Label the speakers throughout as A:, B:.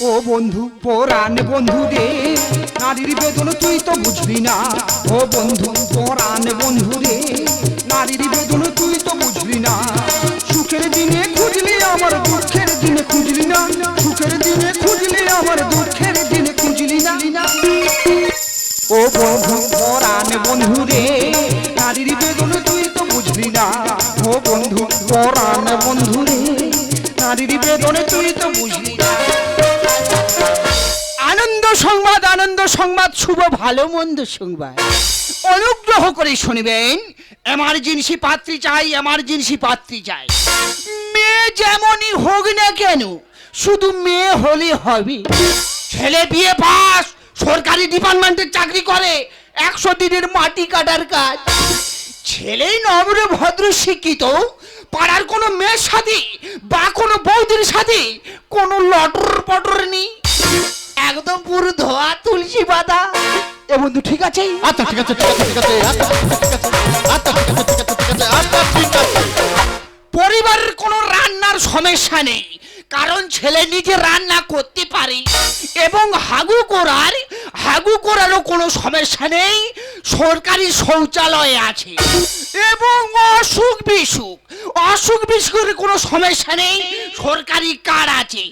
A: ও বন্ধু, পরাণ বন্ধু রে, নারীর বেদন তুই তো বুঝবি না। ও বন্ধু, পরাণ বন্ধু রে, নারীর বেদন তুই তো বুঝবি না। সুখের দিনে খুঁজলি আমার, দুঃখের দিনে খুঁজলি না। সুখের দিনে খুঁজলি আমার, দুঃখের দিনে খুঁজলি না। ও বন্ধু, পরাণ বন্ধু রে, নারীর বেদন তুই তো বুঝবি না। ও বন্ধু, পরাণ বন্ধু রে, নারীর বেদনে তুই তো বুঝবি সংবাদ, শুভ, ভালো, মন্দ সংবাদ। অনুগ্রহ করে শুনবেন এমার্জেন্সি পাত্রী চাই এমার্জেন্সি পাত্রী চাই। মেয়ে যেমনই হোক না কেন, শুধু মেয়ে হলে হবে। ছেলে বিয়ে পাস, সরকারি ডিপার্টমেন্টের চাকরি করে, একশো দিনের মাটি কাটার কাজ। ছেলেই নম্র, ভদ্র, শিক্ষিত, পাড়ার কোনো মেয়ের সাথে বা কোনো বৌদির সাথে কোনো লটর পটর নেই। একদম পুরো ধোয়া তুলসী পাতা। এ বন্ধু ঠিক আছে?
B: আচ্ছা ঠিক আছে ঠিক আছে ঠিক আছে আচ্ছা ঠিক আছে আচ্ছা ঠিক আছে ঠিক আছে ঠিক আছে আচ্ছা ঠিক আছে।
A: পরিবারের কোনো রান্নার সমস্যা নেই। কারণ ছেলে নিজে রান্না করতে পারে। এবং হাগু করার হাগু করারও কোনো সমস্যা নেই। সরকারি শৌচালয় আছে। এবং অসুখ বিসুখ অসুখ বিসুখের কোনো সমস্যা নেই। সরকারি কার্ড আছে।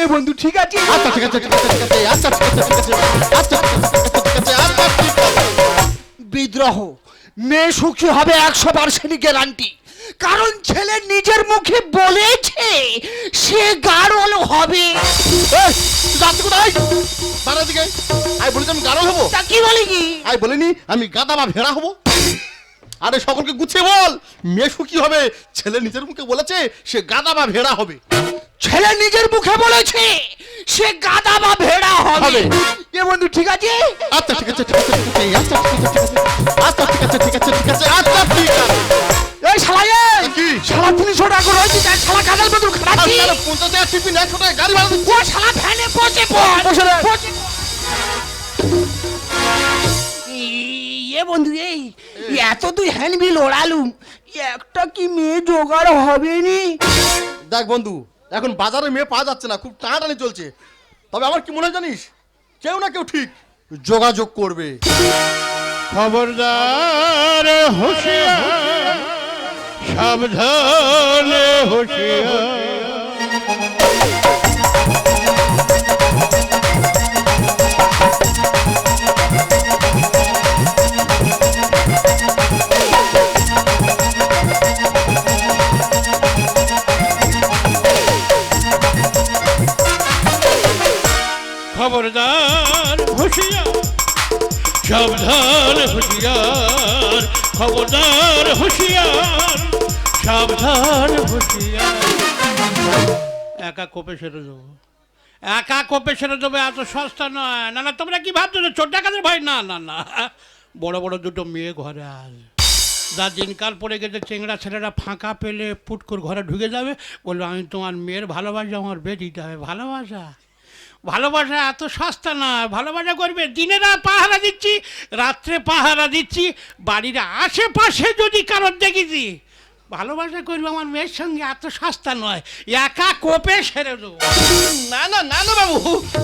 A: এ বন্ধু ঠিক আছে?
B: আচ্ছা ঠিক আছে ঠিক আছে ঠিক আছে আচ্ছা ঠিক আছে ঠিক আছে আচ্ছা ঠিক আছে ঠিক আছে আচ্ছা ঠিক আছে।
A: বিদ্রোহ। মেয়ে সুখী হবে একশো পার্সেন্ট গ্যারান্টি কারণ ছেলে নিজের মুখে বলেছে সে গাড়ল হবে
B: যাচ্ছি কোথায় বাড়ার দিকে আই বলি আমি হব
A: তা কি বলি কি
B: আই বলিনি আমি গাদা বা ভেড়া হব আরে সকলকে গুছিয়ে বল মেয়ে সুখী হবে ছেলে নিজের মুখে বলেছে সে গাদা বা ভেড়া হবে
A: ছেলে নিজের মুখে বলেছে সে গাদা বা ভেড়া হবে। এ বন্ধু ঠিক আছে
B: আচ্ছা ঠিক আছে ঠিক আছে ঠিক আছে আচ্ছা ঠিক আছে ঠিক আছে আচ্ছা ঠিক আছে ঠিক আছে আচ্ছা ঠিক আছে
A: এই
B: কি?
A: শালা তিনশো টাকা রয়েছে তাই শালা গাদার বদল খাচ্ছি।
B: পঞ্চাশ টাকা টিফিন একশো টাকা গাড়ি ভাড়া
A: ও শালা ভ্যানে বসে পড়।
B: বসে রে।
A: বসে পড়। এই, এ বন্ধু এই এত তুই হ্যান্ডবিল ওড়ালুম একটা কি মেয়ে জোগাড় হবে নি?
B: দেখ বন্ধু এখন বাজারে মেয়ে পাওয়া যাচ্ছে না খুব টানাটানি চলছে। তবে আমার কি মনে হয় জানিস? কেউ না কেউ ঠিক যোগাযোগ করবে।
C: খবরদার হুঁশিয়ার। সাবধানে হুঁশিয়ার। খবরদার হুঁশিয়ার সাবধান হুঁশিয়ার খবরদার হুঁশিয়ার। একা কোপে সেরে দেবো একা কোপে সেরে দেবো এত সস্তা নয়। না না, তোমরা কি ভাবছ ছোট কাজের ভাই না না না। বড় বড় দুটো মেয়ে ঘরে আস যা দিনকাল পড়ে গেছে, চেংড়া ছেলেরা ফাঁকা পেলে পুট করে ঘরে ঢুকে যাবে। বলবে, আমি তোমার মেয়ের ভালোবাসা, আমার বিয়ে দিতে হবে। ভালোবাসা? ভালোবাসা এত সস্তা না ভালোবাসা করবে? দিনে রাত পাহারা দিচ্ছি, রাত্রে পাহারা দিচ্ছি, বাড়ির আশেপাশে যদি কারোর দেখেছি। ভালোবাসা করবে আমার মেয়ের সঙ্গে এত সস্তা নয়। একা কোপে সেরে দেবো।
B: না না না না বাবু।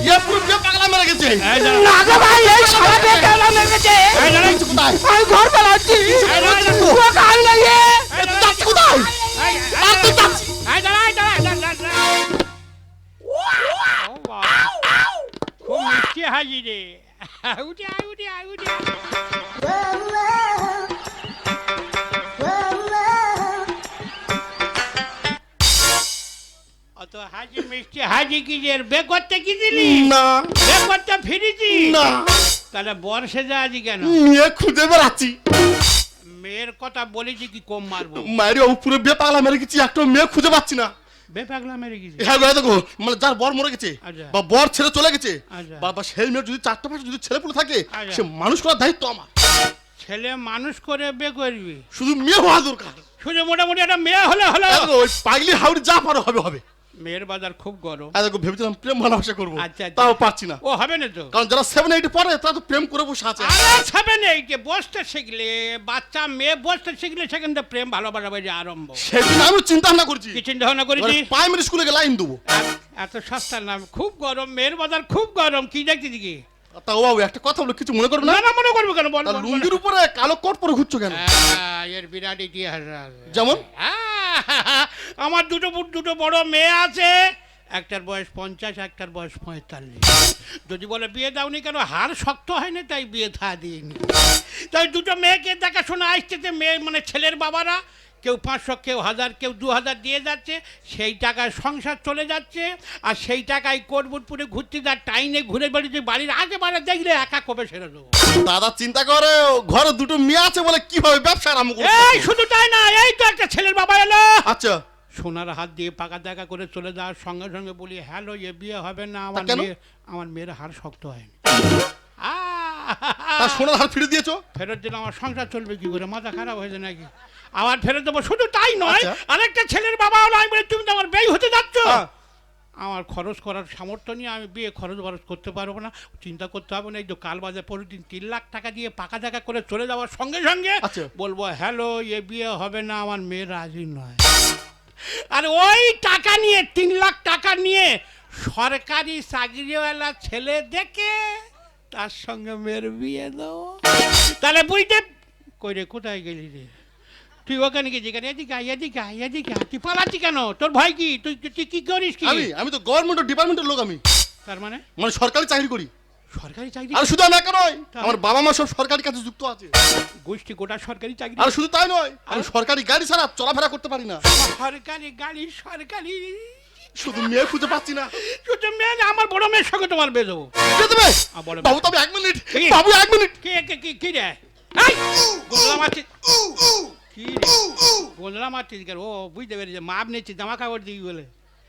B: ইয়ে পুরো বিয়ে পাগলা মেরে গেছে।
A: না গো ভাই এই শালা বেকার মেরেছে
C: এই
B: কিছু কোথায়?
A: আমি ঘর পালাচ্ছি। ও কাল লাগে
B: যাচ্ছি কোথায়? আর তুই যাচ্ছি
C: এই দাঁড়া, এই দাঁড়া, দাঁড়া, এই দাঁড়া। ও বাবা, খুব মিষ্টি হাজি রে উঠে আয় উঠে আয় উঠে অত হাজি মিষ্টি হাজি কি যে বে করতে কি দিলি?
B: না।
C: বে করতে ফিরেছি?
B: না।
C: তাহলে বর্ষে যা আছি কেন?
B: মেয়ে খুঁজে বেড়াচ্ছি।
C: মেয়ের কথা বলেছি কি কম মারবো?
B: মায়ের বাবু পুরো বিয়ে পাগলা মেরে গেছি একটা মেয়ে খুঁজে পাচ্ছি না।
C: বে পাগলা মেরে গেছি।
B: হ্যাঁ গো, দেখো মানে যার বর মরে গেছে
C: আচ্ছা।
B: বা বর ছেড়ে চলে গেছে
C: আচ্ছা।
B: বা বা সেই মেয়ের যদি চারটা পাশে যদি ছেলে পুলে থাকে
C: আচ্ছা।
B: সে মানুষ করার দায়িত্ব আমার।
C: ছেলে মানুষ করে বে করবি?
B: শুধু মেয়ে হওয়া দরকার।
C: শুধু মোটামুটি একটা মেয়ে হলে হলো।
B: ওই পাগলি হাউড়ি যা পারো হবে হবে।
C: মেয়ের বাজার খুব গরম।
B: আর দেখো ভেবেছিলাম প্রেম ভালোবাসা করব।
C: আচ্ছা, আচ্ছা।
B: তাও পাচ্ছি না।
C: ও হবে না তো?
B: কারণ যারা সেভেন এইট পড়ে তারা তো প্রেম করে বসে আছে।
C: আরে হবে না এই যে বসতে শিখলে বাচ্চা মেয়ে বসতে শিখলে সেখান থেকে প্রেম ভালোবাসা যে আরম্ভ।
B: সেদিন আমি চিন্তা ভাবনা করছি।
C: কি চিন্তা ভাবনা করেছি
B: প্রাইমারি স্কুলে লাইন দেবো।
C: এত- সস্তা নাম খুব গরম মেয়ের বাজার খুব গরম। কি দেখতে দিকে
B: তা ও বাবু একটা কথা বলো কিছু মনে করবে
C: না?
B: না
C: না মনে করব কেন? বল।
B: লুঙ্গির উপরে কালো কোট পরে ঘুরছো কেন?
C: এর বিরাট ইতিহাস।
B: যেমন?
C: আমার দুটো দুটো বড় মেয়ে আছে। একটার বয়স পঞ্চাশ একটার বয়স পঁয়তাল্লিশ। যদি বলে বিয়ে দাওনি কেন? হার শক্ত হয়নি তাই বিয়ে থা দিইনি। তাই দুটো মেয়েকে দেখাশোনা আসতেছে মেয়ে মানে ছেলের বাবারা কেউ পাঁচশো কেউ হাজার কেউ দু হাজার দিয়ে যাচ্ছে সেই টাকায় সংসার চলে যাচ্ছে আর সেই টাকায় কোটবুটপুরে ঘুরতে যার টাইনে ঘুরে বেড়িয়ে বাড়ির আগে বাড়ে দেখলে একা কবে সেরে দেবো
B: দাদা চিন্তা করে ঘরে দুটো মেয়ে আছে বলে কীভাবে ব্যবসা আরম্ভ করবে
C: এই শুধু তাই না এই তো একটা ছেলের বাবা এলো।
B: আচ্ছা।
C: সোনার হাত দিয়ে পাকা দেখা করে চলে যাওয়ার সঙ্গে সঙ্গে বলি হ্যালো এ বিয়ে হবে না আমার মেয়ে আমার মেয়ের হাড় শক্ত হয়নি।
B: তার সোনার হার ফিরে দিয়েছ?
C: ফেরত দিলে আমার সংসার চলবে কি করে? মাথা খারাপ হয়েছে নাকি? আবার ফেরত দেবো? শুধু তাই নয়
B: আচ্ছা।
C: আরেকটা ছেলের বাবা হলো আমি বলি তুমি তো আমার ব্যয় হতে যাচ্ছ। আমার খরচ করার সামর্থ্য নিয়ে আমি বিয়ে খরচ বরচ করতে পারব না। চিন্তা করতে হবে না এই তো কাল বাজার প্রতিদিন তিন লাখ টাকা দিয়ে পাকা দেখা করে চলে যাওয়ার সঙ্গে সঙ্গে
B: আচ্ছা।
C: বলব হ্যালো এ বিয়ে হবে না আমার মেয়ে রাজি নয়। আর ওই টাকা নিয়ে তিন লাখ টাকা নিয়ে সরকারি চাকরিওয়ালা ছেলে দেখে তার সঙ্গে মেয়ের বিয়ে দাও তাহলে বুঝতে কই রে কোথায় গেলি রে? তুই ওখানে গেছি কেন এদিকে আয় এদিকে আয় এদিকে। তুই পালাচ্ছি কেন? তোর ভাই কি? তুই তুই কি করিস কি?
B: আমি আমি তো গভর্নমেন্ট ডিপার্টমেন্টের লোক আমি।
C: তার মানে?
B: মানে সরকারি চাকরি করি।
C: সরকারি চাকরি?
B: আর শুধু আমি একা নয় আমার বাবা মা সব সরকারি কাজে যুক্ত আছে।
C: গোষ্ঠী গোটা সরকারি চাকরি?
B: আর শুধু তাই নয় আমি সরকারি গাড়ি ছাড়া চলাফেরা করতে পারি না।
C: সরকারি গাড়ি সরকারি
B: শুধু মেয়ে খুঁজে পাচ্ছি না।
C: শুধু মেয়ে না, আমার বড় মেয়ের সঙ্গে তোমার বেয়ে দেবো।
B: কে দেবে? বাবু তবে এক মিনিট। বাবু এক মিনিট।
C: কে কে কি কি রে? গোদলা মারছিস কি রে? গোদলা মারছিস কেন ও বুঝতে পেরেছি। মাপ নিচ্ছিস জামা কাপড় দিই বলে।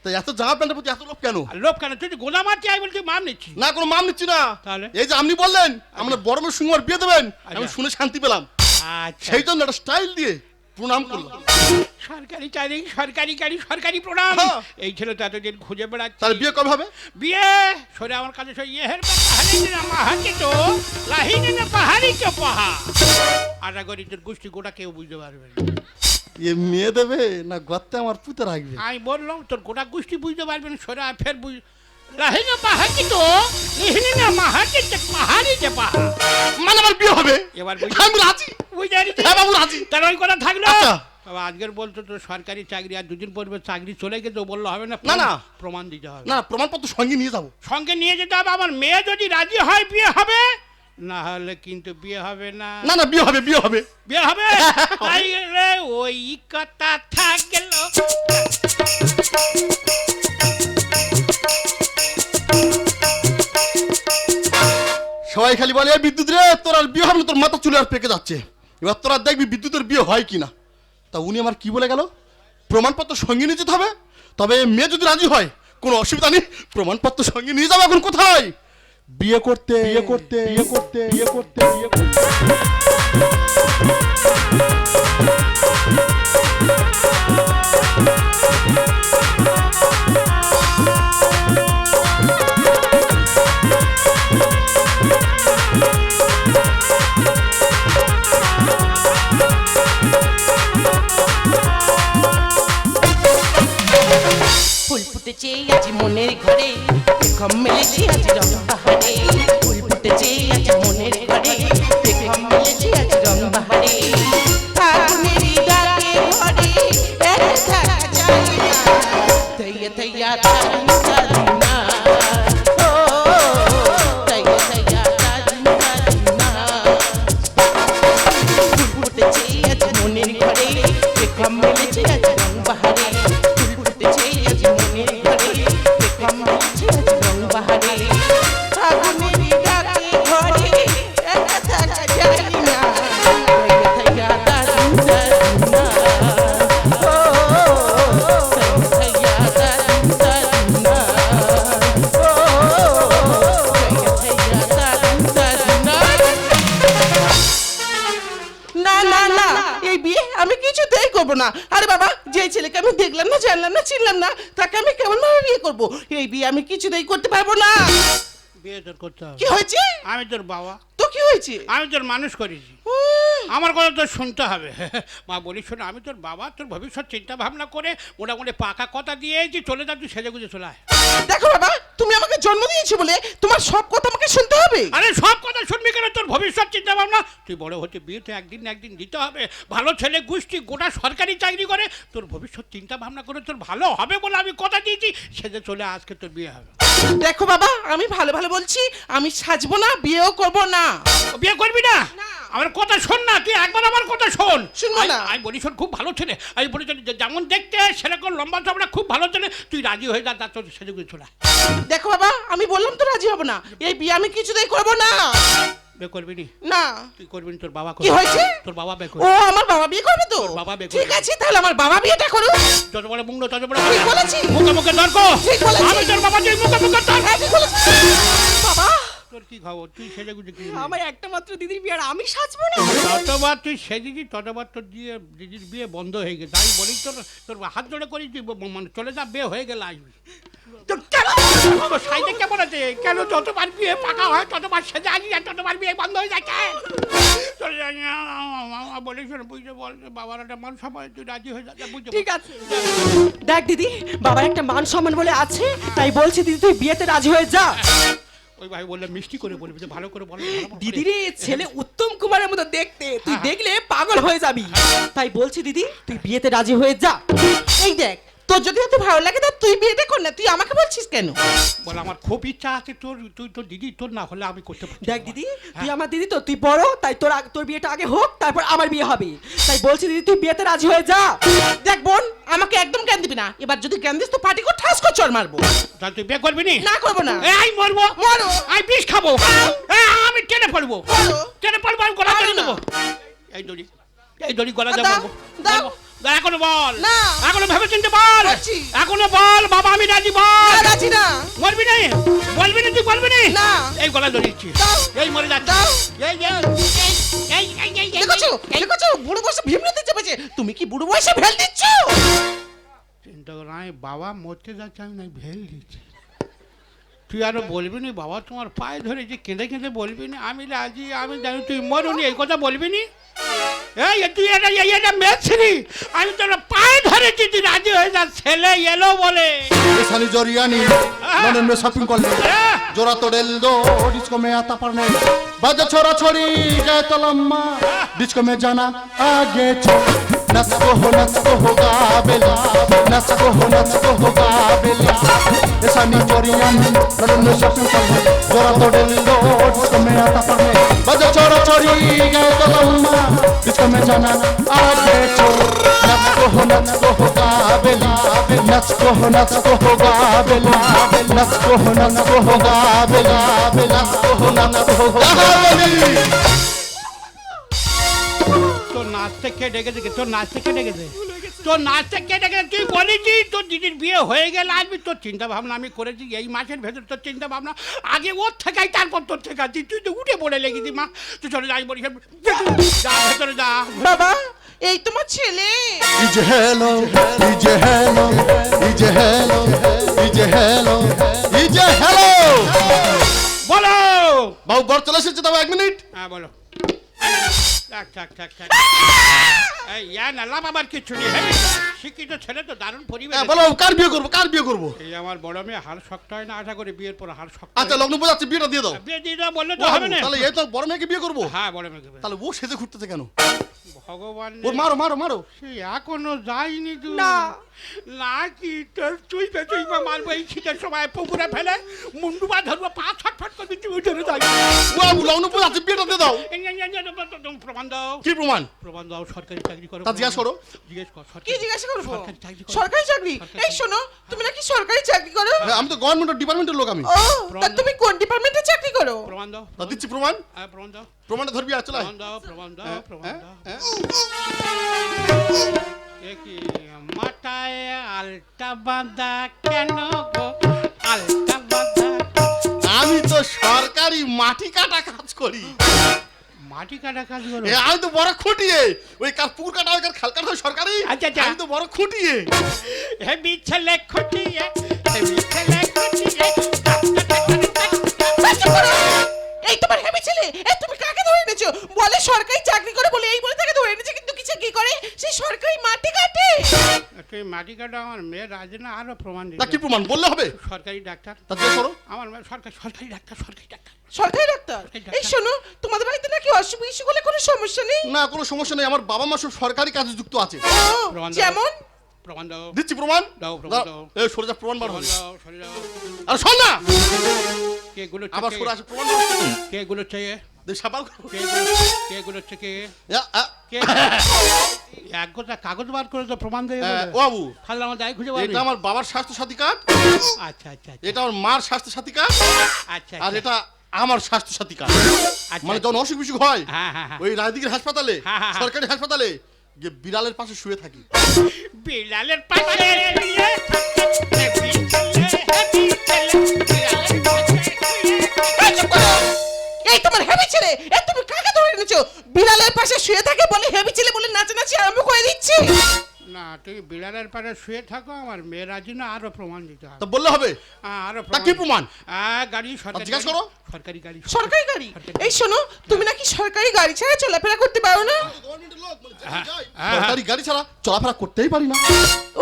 B: তো এত জামা প্যান্টের প্রতি এত লোভ কেন?
C: লোভ কেন? তুই গোদা মারছিস আমি বলছি মাপ নিচ্ছিস
B: না কোনো মাপ নিচ্ছি না।
C: তাহলে?
B: এই যে আপনি বললেন আমরা বড় মেয়ের সঙ্গে বিয়ে দেবেন আমি
C: আচ্ছা।
B: শুনে শান্তি পেলাম।
C: আচ্ছা।
B: সেই জন্য একটা স্টাইল দিয়ে প্রণাম করলাম।
C: সরকারি চাকরি সরকারি গাড়ি সরকারি প্রোগ্রাম
B: হ্যাঁ।
C: এই ছেলে তো এতদিন খুঁজে বেড়াচ্ছে।
B: তাহলে বিয়ে কবে হবে?
C: বিয়ে? সরে আমার কাছে সই। ইয়েহের পাহাড়ি না মাহাকে তো। লাহিনে না পাহাড়ি কে পাহা আশা করি তোর গোষ্ঠী গোটা কেউ বুঝতে পারবে না।
B: এ মেয়ে দেবে না গর্তে আমার পুঁতে রাখবে?
C: আমি বললাম তোর গোটা গোষ্ঠী বুঝতে পারবে না সরে আয়, ফের বুঝ লাহিনে পাহাড়ি তো লিহিনে না মাহাকে তো পাহাড়ি যে পাহা
B: মানে আমার বিয়ে হবে?
C: এবার বুঝ
B: আমি রাজি।
C: বুঝতে পারছি
B: হ্যাঁ বাবু রাজি।
C: তার ওই কথা থাকল।
B: আচ্ছা।
C: বাবা আজকের বলতো তো সরকারি চাকরি আর দুদিন পর চাকরি চলে গেছে বলল হবে না
B: না, না।
C: প্রমাণ দিতে হবে।
B: না প্রমাণপত্র সঙ্গে নিয়ে যাব।
C: সঙ্গে নিয়ে যেতে হবে আমার মেয়ে যদি রাজি হয় বিয়ে হবে? না হলে কিন্তু বিয়ে হবে না।
B: না না বিয়ে হবে বিয়ে হবে।
C: বিয়ে হবে? তাই রে ওই কথা থাকল।
B: সবাই খালি বলে বিদ্যুৎ রে তোর আর বিয়ে হবে না তোর মাথা চুলে আর পেকে যাচ্ছে। এবার তোরা দেখবি বিদ্যুতের বিয়ে হয় কিনা। তা উনি আমার কি বলে গেল? প্রমাণপত্র সঙ্গে নিয়ে যেতে হবে। তবে মেয়ে যদি রাজি হয় কোনো অসুবিধা নেই। প্রমাণপত্র সঙ্গে নিয়ে যাবে এখন কোথায়? বিয়ে করতে বিয়ে করতে বিয়ে করতে বিয়ে করতে বিয়ে করতে।
D: ফুল আজ মনের ঘরে মেলেছে আজ রং বাহারে এই বিয়ে আমি কিছুতেই করতে পারব না।
C: বিয়ে তোর করতে হবে।
D: কি হয়েছে?
C: আমি তোর বাবা।
D: তো কি হয়েছে?
C: আমি তোর মানুষ করেছি। আমার কথা তো শুনতে হবে। মা বলি শোনো আমি তোর বাবা তোর ভবিষ্যৎ চিন্তা ভাবনা করে মোটামুটি পাকা কথা দিয়েছি চলে যা তুই সেজে গুজে চলে আয়।
D: দেখো বাবা তুমি আমাকে জন্ম দিয়েছ বলে তোমার সব কথা আমাকে শুনতে হবে?
C: আরে সব কথা শুনবি চিন্তা ভাবনা তুই বড় হতে বিয়েতে একদিন না একদিন দিতে হবে। ভালো ছেলে গোষ্ঠী গোটা সরকারি চাকরি করে। তোর ভবিষ্যৎ চিন্তা ভাবনা করে তোর ভালো হবে বলে আমি কথা দিয়েছি। সেজে চলে আজকে তোর বিয়ে হবে।
D: দেখো বাবা আমি ভালো ভালো বলছি আমি সাজবো না বিয়েও করব না।
C: বিয়ে করবি না?
D: না।
C: আমার কথা শোন না তুই একবার আমার কথা শোন।
D: শুনব না।
C: আমি বলি শোন খুব ভালো ছেলে। আমি বলি যেমন দেখতে সেরকম লম্বা চমড়া খুব ভালো ছেলে। তুই রাজি হয়ে যা তার সেজে চলে
D: দেখো বাবা আমি বললাম তো রাজি হব না। এই বিয়ে আমি কিছুতেই করব না।
C: বিয়ে করবি নি?
D: না।
C: তুই করবি নি, তোর বাবা
D: কি হয়েছে?
C: তোর বাবা বিয়ে
D: ও আমার বাবা বিয়ে করবে তো?
C: বাবা বিয়ে
D: ঠিক আছে তাহলে আমার বাবা বিয়েটা করুক
C: যত বড় মুন্ড তত বড়
D: ঠিক বলেছি।
C: মুখে মুখে তর্ক আমি তোর বাবা তুই মুখে মুখে তর্ক
D: হ্যাঁ, ঠিক বলেছি। বাবা।
C: তোর কি খবর? তুই সেজে গুজে কি
E: আমার একটা মাত্র দিদির বিয়ে আর আমি সাজবো না।
C: ততবার তুই সেজেছি ততবার তোর দিয়ে দিদির বিয়ে বন্ধ হয়ে গেছে। আমি বলি তোর তোর হাত ধরে করি তুই মানে চলে যা বিয়ে হয়ে গেলে আসবি। তোর কেন? সাইডে কেমন আছে? কেন যতবার বিয়ে পাকা হয় ততবার সেজে আসি আর ততবার বিয়ে বন্ধ হয়ে যায় কেন? চলে যাই বলি শোন বুঝতে বল বাবার একটা মান সময় তুই রাজি হয়ে যা বুঝতে
E: ঠিক আছে। দেখ দিদি বাবার একটা মান সম্মান বলে আছে তাই বলছি দিদি তুই বিয়েতে রাজি হয়ে যা।
C: ওই ভাই বললে মিষ্টি করে বলবি যে ভালো করে বল
E: দিদি রে ছেলে উত্তম কুমারের মতো দেখতে তুই দেখলে পাগল হয়ে যাবি। তাই বলছি দিদি তুই বিয়েতে রাজি হয়ে যা।
D: এই দেখ তোর যদি এত ভালো লাগে তা তুই বিয়েটা কর না তুই আমাকে বলছিস কেন?
C: বল আমার খুব ইচ্ছা আছে তোর তুই তোর দিদি তোর না হলে আমি করতে পারছি
E: দেখ দিদি তুই আমার দিদি তো তুই বড় তাই তোর আগ- তোর বিয়েটা আগে হোক তারপর আমার বিয়ে হবে। তাই বলছি দিদি তুই বিয়েতে রাজি হয়ে যা।
D: দেখ বোন আমাকে একদম জ্ঞান দিবি না। এবার যদি জ্ঞান দিস তো পার্টি করে ঠাস করে চড় মারবো।
C: তা তুই বিয়ে করবি নি?
D: না করব না।
C: এই মরবো।
D: মরো।
C: আমি বিষ খাব। এই, আমি টেনে পড়ব
D: মরো।
C: টেনে পড়ব আমি গলা
D: পারো
C: ধরে
D: না।
C: দেবো এই দড়ি এই দড়ি গলা
D: দাও,
C: দেবো।
D: দাও।
C: এখনও বল।
D: না।
C: এখনও ভেবে চিনতে বল। এখনও বল বাবা আমি রাজি বল।
D: না, রাজি না।
C: মরবি না? বলবি না তুই বলবি না?
D: না।
C: এই গলা
D: দাও।
C: এই মরে যাচ্ছে। এই এই এই এই
D: দেখছ? দেখছ? বুড়ো বয়সে ভীমরতি চেপেছে। তুমি কি বুড়ো বয়সে ভেল দিচ্ছ?
C: চিন্তা কর আমি বাবা মরতে যাচ্ছে আমি নাই ভেল দিচ্ছি। তুই আরও বলবি নি? বাবা তোমার পায়ে ধরেছি কেঁদে কেঁদে বলবি না? আমি রাজি আমি জানি তুই মরুনি এই কথা বলবি নি? এই তুই এটা এই এটা মেছরি আমি তোর পায়ে ধরেছি তুই রাজি হয়ে যা ছেলে এলো বলে।
B: সালি জরিয়ানি লন্ডন মে শপিং করলে।
C: জোড়া
B: তো ডেল দो ডিসকো মে আতা পার নাই। বাজা ছোরা ছোরি যায় তো লম্মা ডিসকো মে জানা আগে ছোরা नस्को हो नस्को हो गाबेला। नस्को हो नस्को हो गाबेला। सानी जोरियानी लंदन में शॉपिंग कर ले जोरा तो डेल दो डिस्को में आता पड़ने बाजा छोरा छोरी जाए तो लम्मा डिस्को में जाना, आगे चो नस्को हो नस्को हो गाबेला। नस्को हो नस्को हो गाबेला। नस्को हो नस्को हो गाबेला। नस्को हो नस्को हो गाबेली।
C: নাচতে কে? ডেকেছে তোর নাচতে কে ডেকেছে? তোর নাচতে কে ডেকেছে? তুই বলেছি তোর দিদির বিয়ে হয়ে গেলে আসবি। তোর চিন্তা ভাবনা আমি করেছি এই মাসের ভেতর তোর চিন্তা ভাবনা আগে ওর থেকাই তারপর তোর থেকে আছি তুই তো উঠে পড়ে লেগেছি মা। তুই চলে যাই বলি যা ভেতরে যা।
D: বাবা এই তোমার ছেলে।
B: ইজে হ্যালো ইজে হ্যালো ইজে হ্যালো ইজে হ্যালো ইজে হ্যালো
C: বলো।
B: বাবু বর চলে এসেছে তবে এক মিনিট।
C: হ্যাঁ বলো। থাক থাক থাক থাক। এই না লাভ কিছু নেই। শিক্ষিত ছেলে তো দারুণ পরিবেশ
B: হ্যাঁ, বলো কার বিয়ে করব কার বিয়ে করব?
C: এই আমার বড় মেয়ে হাল শক্ত হয় না আশা করি বিয়ের পর হাল শক্ত
B: আচ্ছা। লগ্ন বিয়েটা দিয়ে দাও।
C: বিয়ে দিয়ে দাও বললে তো হবে না।
B: তাহলে এই তো বড় মেয়েকে বিয়ে করব?
C: হ্যাঁ বড় মেয়েকে বিয়ে।
B: তাহলে ও সেজে ঘুরতেছে কেন?
C: ভগবান
B: ওর মারো মারো মারো।
C: সে এখনও যায়নি তুই
E: না।
C: না কি তোর তুই তো তুই মা মারবো এই শীতের সময়? পুকুরে ফেলে মুন্ডু বা ধরবো পা ছটফট করবি তুই উঠে যাই।
B: বাবু লগ্ন বোঝাচ্ছে বিয়েটা দিয়ে দাও।
C: প্রমাণ দাও।
B: কি প্রমাণ?
C: প্রমাণ দাও সরকারি চাকরি করো।
B: তা জিজ্ঞাসা করো।
C: জিজ্ঞেস কর
D: কি
C: সরকারি
D: জিজ্ঞাসা করব?
C: সরকারি চাকরি
D: সরকারি চাকরি? এই শোনো তুমি নাকি সরকারি চাকরি করো?
B: হ্যাঁ, আমি তো গভর্নমেন্ট ডিপার্টমেন্টের লোক আমি।
D: তা তুমি কোন ডিপার্টমেন্টে চাকরি করো?
C: প্রমাণ দাও।
B: তা দিচ্ছি প্রমাণ?
C: হ্যাঁ প্রমাণ দাও।
B: প্রমাণটা ধরবি আর চলে।
C: প্রমাণ দাও প্রমাণ দাও
B: হ্যাঁ,
C: প্রমাণ
B: হ্যাঁ,
C: দাও।
B: হ্যাঁ।
C: মাথায় আলটা বাঁধা কেন গো? আলটা বাঁধা
B: আমি তো সরকারি মাটি কাটা কাজ করি।
C: মাটি কাটা কাজ করো?
B: এ আমি তো বড় খুঁটিয়ে ওই কার পুকুর কাটা ওই খাল কাটা সরকারি।
C: আচ্ছা, আচ্ছা।
B: আমি তো বড় খুঁটিয়ে
C: হেবি ছেলে খুঁটিয়ে হেবি ছেলে খুঁটিয়ে
D: এই তোমার হেবে ছেলে এই এনেছো বলে সরকারি চাকরি করে বলে এই বলে তাকে ধরে এনেছে কিন্তু কিছু কি করে? সেই সরকারি মাটি কাটে।
C: তুই মাটি কাটা আমার মেয়ের রাজি না আরও প্রমাণ
B: তা কি প্রমাণ? বললে হবে।
C: সরকারি ডাক্তার।
B: তা যে করো।
C: আমার মেয়ে সরকারি সরকারি ডাক্তার সরকারি ডাক্তার।
D: সরকারি ডাক্তার। এই শোনো তোমাদের বাড়িতে নাকি অসুখ বিসুখ হলে কোনো সমস্যা নেই?
B: না কোনো সমস্যা নেই। আমার বাবা মা সব সরকারি কাজে যুক্ত আছে।
D: ও,
C: প্রমাণ দাও।
D: যেমন?
C: প্রমাণ দাও।
B: দিচ্ছি প্রমাণ?
C: দাও, প্রমাণ
B: দাও। এই সরে যা প্রমাণ বার হবে আর শোন না!
C: কে গুলো
B: আবার সরে আসে প্রমাণ
C: কে গুলো চেয়ে
B: দেখ সাবাল
C: কে গুলো কে কে? এক গোটা কাগজ বার করে তো প্রমাণ দেবে।
B: ও বাবু
C: তাহলে আমার দায় খুঁজে পাবি।
B: এটা আমার বাবার স্বাস্থ্য সাথী কার্ড
C: আচ্ছা আচ্ছা আচ্ছা,
B: এটা আমার মার স্বাস্থ্য সাথী কার্ড
C: আচ্ছা
B: আর
C: আচ্ছা।
B: এটা আমার স্বাস্থ্য সাথী কার্ড
C: আচ্ছা,
B: মানে যখন অসুখ বিসুখ হয়
C: হ্যাঁ হ্যাঁ হ্যাঁ।
B: ওই রাজদিকের হাসপাতালে
C: হ্যাঁ, হ্যাঁ, হ্যাঁ।
B: সরকারি হাসপাতালে যে বিড়ালের পাশে শুয়ে থাকি।
C: বিড়ালের পাশে। বিড়ালে, বিড়ালে,
D: তোমার হেবি ছেলে। এ, তুমি কাকে ধরে এনেছো? বিড়ালের পাশে শুয়ে থাকে বলে হেবি ছেলে বলে নাচানাচি আরম্ভ করে দিচ্ছি।
C: না তুমি বিড়ালের পাশে শুয়ে থাকো আমার মেয়ের না আরও প্রমাণ দিতে হবে।
B: তা বললে হবে?
C: হ্যাঁ, আরও
B: তা কি প্রমাণ?
C: গাড়ি সরকারি
B: জিজ্ঞাসা করো।
C: সরকারি গাড়ি।
D: সরকারি গাড়ি? এই শোনো তুমি নাকি সরকারি গাড়ি ছাড়া চলাফেরা করতে পারো না?
C: হ্যাঁ,
B: সরকারি গাড়ি ছাড়া চলাফেরা করতেই পারি না।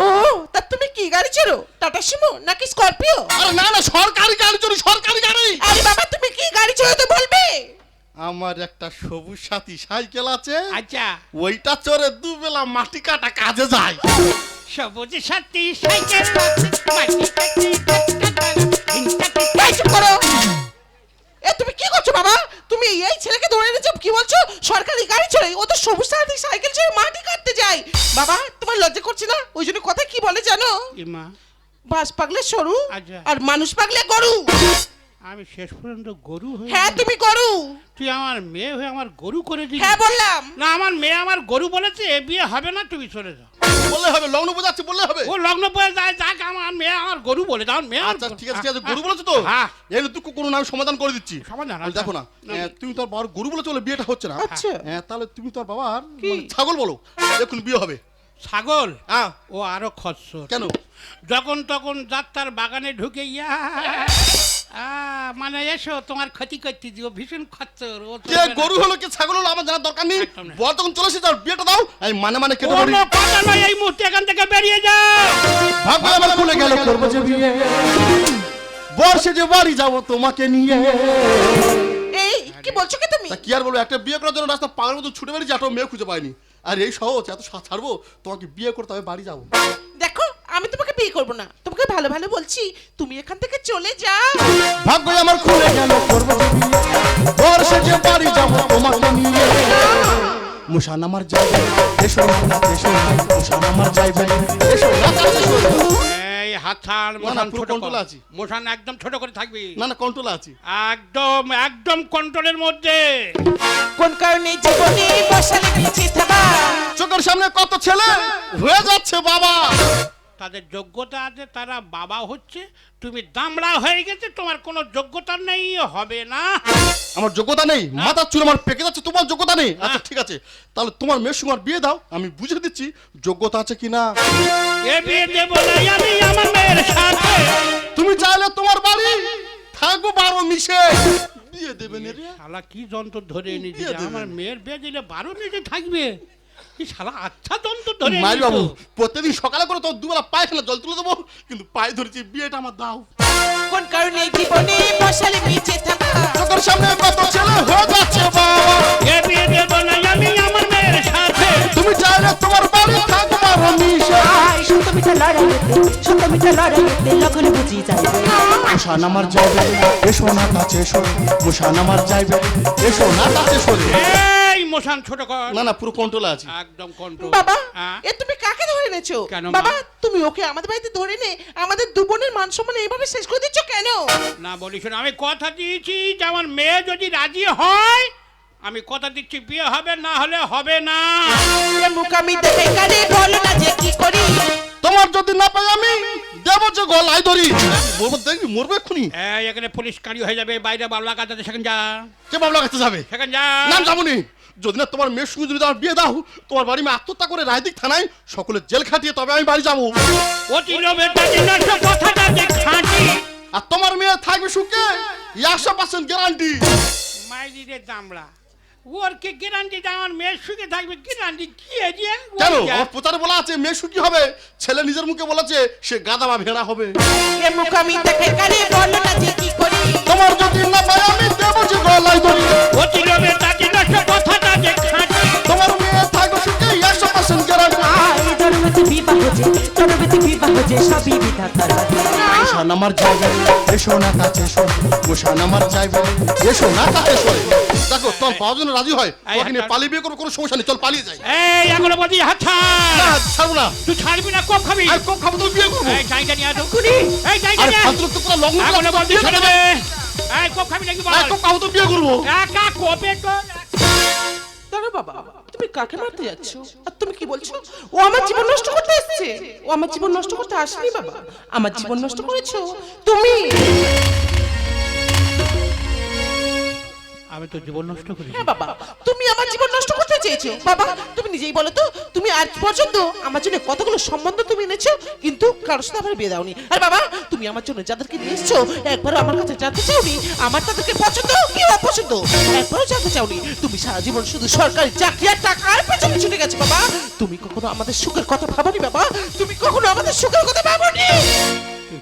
D: ও তা তুমি কি গাড়ি চড়ো টাটা সুমো নাকি স্করপিও?
B: আরে না না সরকারি গাড়ি চড়ি সরকারি গাড়ি।
D: আরে বাবা তুমি কি গাড়ি চড়ো তো বলবে?
B: আমার একটা সবুজ সাথী সাইকেল আছে।
C: আচ্ছা।
B: ওইটা চড়ে দুবেলা মাটি কাটা কাজে যায়।
C: সবুজ সাথী সাইকেল
D: এ তুমি কি করছ বাবা? তুমি এই ছেলেকে ধরে এনেছো কি বলছো? সরকারি গাড়ি চড়ে ও তো সবুজ সাথী সাইকেল চড়ে মাটি কাটতে যায়। বাবা তোমার লজ্জা করছে না? ওই জন্য কথা কি বলে জানো? বাস পাগলে সরু
C: আচ্ছা।
D: আর মানুষ পাগলে গরু।
C: আমি শেষ পর্যন্ত গরু হয়ে
D: হ্যাঁ তুমি গরু।
C: তুই আমার মেয়ে হয়ে আমার গরু করে দিবি
D: হ্যাঁ বললাম।
C: না আমার মেয়ে আমার গরু বলেছে এ বিয়ে হবে না তুমি চলে যাও।
B: বললে হবে লগ্ন বোঝাচ্ছি বললে হবে।
C: ও লগ্ন পরে যায় যাক আমার মেয়ে আমার গরু বলে দাও মেয়ে আমার
B: আচ্ছা ঠিক আছে ঠিক আছে গরু বলেছ তো?
C: হ্যাঁ।
B: এই দুঃখ কোনো না আমি সমাধান করে দিচ্ছি।
C: সমাধান,
B: আর
C: আচ্ছা।
B: দেখো না এ, তুমি তোর বাবার গরু বলে চলে বিয়েটা হচ্ছে না।
D: আচ্ছা।
B: এ, তাহলে তুমি তোর বাবার
D: কি?
B: মানে ছাগল বলো এখন বিয়ে হবে।
C: ছাগল?
B: হ্যাঁ।
C: ও আরও খচ্চর।
B: কেন?
C: যখন তখন যাত্রার বাগানে ঢুকে ইয়া আ, মানে এসো তোমার ক্ষতি করতে দিও ভীষণ খচ্চর ও চলবে
B: গরু হলো কে ছাগল হলো আমার জানার দরকার নেই।
C: একদম না।
B: বল তখন চলে এসে বিয়েটা দাও আমি মানে মানে কেটে পড়ি
C: কোনো কথা নয় এই মুহূর্তে এখান থেকে বেরিয়ে যাও।
B: ভাগ্য আমার খুলে গেল করব যে বিয়ে। বর্ষে যে বাড়ি যাব তোমাকে নিয়ে।
D: এই কি বলছো কি তুমি?
B: তা কি আর বলব একটা বিয়ে করার জন্য রাস্তা পাগলের মতো ছুটে বেরিয়েছি একটা মেয়ে খুঁজে পাইনি আর এই সহজ এত সা- ছাড়বো? তোমাকে বিয়ে করতে হবে বাড়ি যাব।
D: দেখো আমি তোমাকে বিয়ে করব না। তোমাকে ভালো ভালো বলছি তুমি এখান থেকে চলে যাও।
B: ভাগ্য আমার খুলে গেল করব বর্ষে যে বাড়ি যাব তোমাকে নিয়ে। মুসান আমার যাইবে এসো না এসো না মুসান আমার যাইবে। এসো না এসো
C: এই হাত ছাড়
B: না,
C: মোশান
B: পুরো
C: ছোট
B: control
C: কর।
B: আছি।
C: একদম ছোট করে থাকবি।
B: না না কন্ট্রোল আছি।
C: একদম একদম কন্ট্রোলের মধ্যে।
D: কোন কারণে জীবনে বসালে
B: চোখের সামনে কত ছেলে? হয়ে যাচ্ছে বাবা।
C: তাদের যোগ্যতা আছে তারা বাবা হচ্ছে তুমি দামড়া হয়ে গেছে তোমার কোনো যোগ্যতা নেই হবে না।
B: আমার যোগ্যতা নেই মাথার চুল আমার পেকে যাচ্ছে তোমার যোগ্যতা নেই? আচ্ছা ঠিক আছে। তাহলে তোমার মেয়ের সঙ্গে আমার বিয়ে দাও আমি বুঝে দিচ্ছি যোগ্যতা আছে কিনা।
C: এ বিয়ে দেবো না আমি আমার মেয়ের সাথে।
B: তুমি চাইলে তোমার বাড়ি থাকব বারো মিশে। বিয়ে দেবে না
C: শালা কি যন্ত্র ধরে এনেছে
B: দেবে।
C: আমার মেয়ের বিয়ে দিলে বারো মিনিটে থাকবে। কি শালা আচ্ছা যন্ত্র ধরে
B: মাই
C: এনেছো।
B: বাবু প্রত্যেকদিন সকালে করে তো দুবেলা পায়খানা জল তুলে দেবো কিন্তু পায়ে ধরেছি বিয়েটা আমার দাও।
D: কোন কারণে জীবনে বসালে নিচে থাকা
B: চোখের সামনে কত ছেলে হয়ে যাচ্ছে বাবা।
C: এ বিয়ে দেবো না আমি আমার মেয়ের সাথে।
B: তুমি চাইলে তোমার বাড়ি থাকব বারো মিশে
E: সত্য লড়াইতে সত্য মিঠা লড়াইতে লগন বুঝি যায়।
B: মুসান আমার যাইবে এসো না কাছে এসো মুসান আমার যাইবে এসো না কাছে সরে।
C: এই মোশান ছোট কর।
B: না না পুরো কন্ট্রোলে আছি।
C: একদম কন্ট্রোল
D: বাবা
C: হ্যাঁ?
D: এ তুমি কাকে ধরে এনেছো?
C: কেন
D: বাবা তুমি ওকে আমাদের বাড়িতে ধরে নে আমাদের দু বোনের মান সম্মান এইভাবে শেষ করে দিচ্ছ কেন?
C: না বলিস না, আমি কথা দিয়েছি যে আমার মেয়ে যদি রাজি হয় আমি কথা দিচ্ছি বিয়ে হবে না হলে হবে না।
D: আমি দেখে কারে বলো না যে কি করি।
B: তোমার যদি না পাই আমি দেবো যে গলায় ধরি মরবো দেখবি মরবে এক্ষুনি।
C: এখানে পুলিশ কারি হয়ে যাবে বাইরে বাবলা কাছে সেখানে যা।
B: কে বাবলা কাছে যাবে?
C: সেখানে যা।
B: নাম যাবনি যদি না তোমার মেয়ের সঙ্গে যদি আমার বিয়ে দাও তোমার বাড়ি আমি আত্মহত্যা করে রায়দিক থানায় সকলে জেল খাটিয়ে তবে আমি বাড়ি যাব। আর তোমার মেয়ে থাকবে সুখে একশো পার্সেন্ট গ্যারান্টি
C: মাইরিদের দামড়া। ওর কে গ্যারান্টি আমার মেয়ের সুখে থাকবে। গ্যারান্টি কি আছে
B: কেন? আমার প্রচারে বলা আছে মেয়ে সুখী হবে ছেলে নিজের মুখে বলেছে সে গাদা বা ভেড়া হবে।
D: এ মুখ আমি দেখে কারে বলো না যে কি করি?
B: তোমার যদি না পাই আমি দেবো যে গলায় ধরি
C: অতি লোভের দাঁড়ি নষ্ট কথাটা যে খাঁটি।
B: তোমার মেয়ে থাকবে সুখে একশো পার্সেন্ট গ্যারান্টি
E: আয় জন্মতি বিবাহ যে জন্মতি বিবাহ যে সবই বিধাতার হাতে
B: আমার যাইবে এসো না কাছে এসো গোসান আমার যাইবে এসো না কাছে এসো। দেখো তোমার বাবা যেন রাজি হয়।
C: এই
B: তোকে নিয়ে পালিয়ে বিয়ে করব কোনো সমস্যা নেই চল পালিয়ে যাই।
C: এই এগুলো বলছি হাত ছাড়
B: না ছাড়বো না।
C: তুই ছাড়বি না কপ খাবি।
B: আর কম খাব তো বিয়ে করব।
C: এই জায়গা নিয়ে আসো এই নিয়ে আস।
B: তো পুরো লগ্ন করে
C: এগুলো বলছি ছেড়ে দে। এই কপ খাবি নাকি বল?
B: আর কম খাব তো বিয়ে করব।
C: একা কপে তো
D: দাঁড়া বাবা তুমি কাকে মারতে যাচ্ছ? আর তুমি কি বলছো? ও আমার জীবন নষ্ট করতে এসেছে। ও আমার জীবন নষ্ট করতে আসেনি বাবা। আমার জীবন নষ্ট করেছ তুমি।
C: আমি তো জীবন নষ্ট করি
D: হ্যাঁ বাবা। তুমি আমার জীবন নষ্ট করতে চেয়েছো। বাবা তুমি নিজেই বলো তো তুমি আজ পর্যন্ত আমার জন্য কতগুলো সম্বন্ধ তুমি এনেছো কিন্তু কারোর সাথে আমার বিয়ে দাওনি। আর বাবা তুমি আমার জন্য যাদেরকে নিয়ে এসছো একবারও আমার কাছে জানতে চাওনি আমার তাদেরকে পছন্দ কি অপছন্দ একবারও জানতে চাওনি। তুমি সারা জীবন শুধু সরকারি চাকরি আর টাকার পেছনে ছুটে গেছো বাবা। তুমি কখনো আমাদের সুখের কথা ভাবনি বাবা? তুমি কখনো আমাদের সুখের কথা ভাবনি?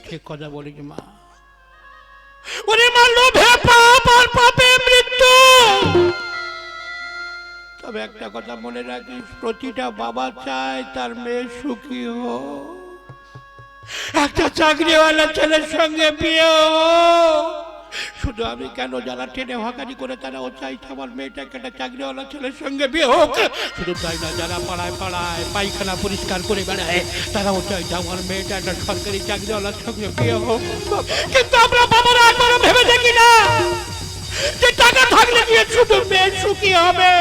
C: ঠিক কথা বলিস মা। তবে একটা কথা মনে প্রতিটা বাবা চায় তার মেয়ে সুখী হোক। একটা চাকরিওয়ালা ছেলের সঙ্গে বিয়ে। শুধু আমি কেন যারা ট্রেনে হকারি করে তারাও চাইছে আমার মেয়েটাকে একটা চাকরিওয়ালা ছেলের সঙ্গে বিয়ে হোক। শুধু তাই না যারা পাড়ায় পাড়ায় পায়খানা পরিষ্কার করে বেড়ায়, তারাও চাইছে আমার মেয়েটা একটা সরকারি চাকরিওয়ালার সঙ্গে বিয়ে হোক। কিন্তু আমরা একবারও ভেবে দেখি না যে টাকা থাকলে গিয়ে শুধু মেয়ে সুখী হবে।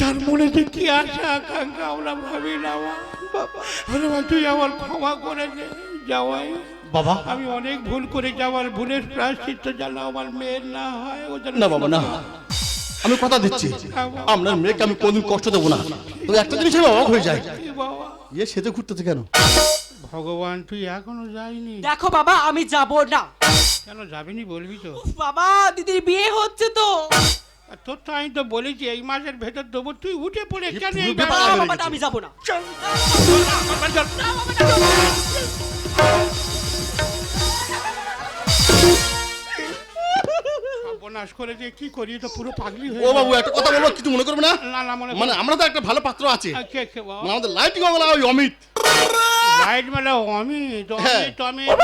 C: তার মনে যে কি আশা আকাঙ্ক্ষা আমরা ভাবি না আরে মা, তুই আমার ক্ষমা করে দে যাওয়াই
B: বাবা।
C: আমি অনেক ভুল করে যাওয়ার ভুলের প্রায়শ্চিত্ত জানা আমার মেয়ের না হয় ও
B: না বাবা না। আমি কথা দিচ্ছি। আপনার মেয়েকে আমি কোনদিন কষ্ট দেবো না। তবে একটা জিনিস আমি অবাক হয়ে যায়।
C: বাবা।
B: ইয়ে সেতে ঘুরতেছে কেন?
C: ভগবান তুই এখনও যাইনি?
E: দেখো বাবা আমি যাব না।
C: কেন যাবিনি বলবি তো?
E: বাবা দিদির বিয়ে হচ্ছে তো।
C: আর তোর তো আমি তো বলেছি এই মাসের ভেতর দেবো। তুই উঠে পড়ে কেন এই
E: বাবা আমি যাব না।
C: সর্বনাশ করে যে কি করি? তো পুরো পাগলি হয়ে
B: ও বাবু একটা কথা বলব কিছু মনে করবে না?
C: না না মনে
B: মানে আমরা তো একটা ভালো পাত্র আছে।
C: আ, কে কে বাবা?
B: মানে আমাদের লাইটিং ওগুলো ওই অমিত।
C: লাইট মেলা অমিত
B: হ্যাঁ।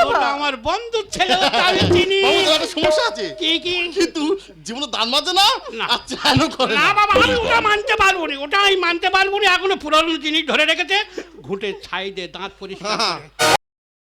C: ওটা আমার বন্ধুর ছেলে ওটা আমি চিনি।
B: বাবু তো একটা সমস্যা আছে?
C: কি কি?
B: কিন্তু জীবনে দান মাজে না?
C: না।
B: আর চানও করে
C: না
B: না।
C: বাবা আমি ওটা মানতে পারব না ওটা আমি মানতে পারব না। এখনও পুরনো জিনিস ধরে রেখেছে ঘুটে ছাই দে দাঁত পরিষ্কার
B: হ্যাঁ।
C: করে।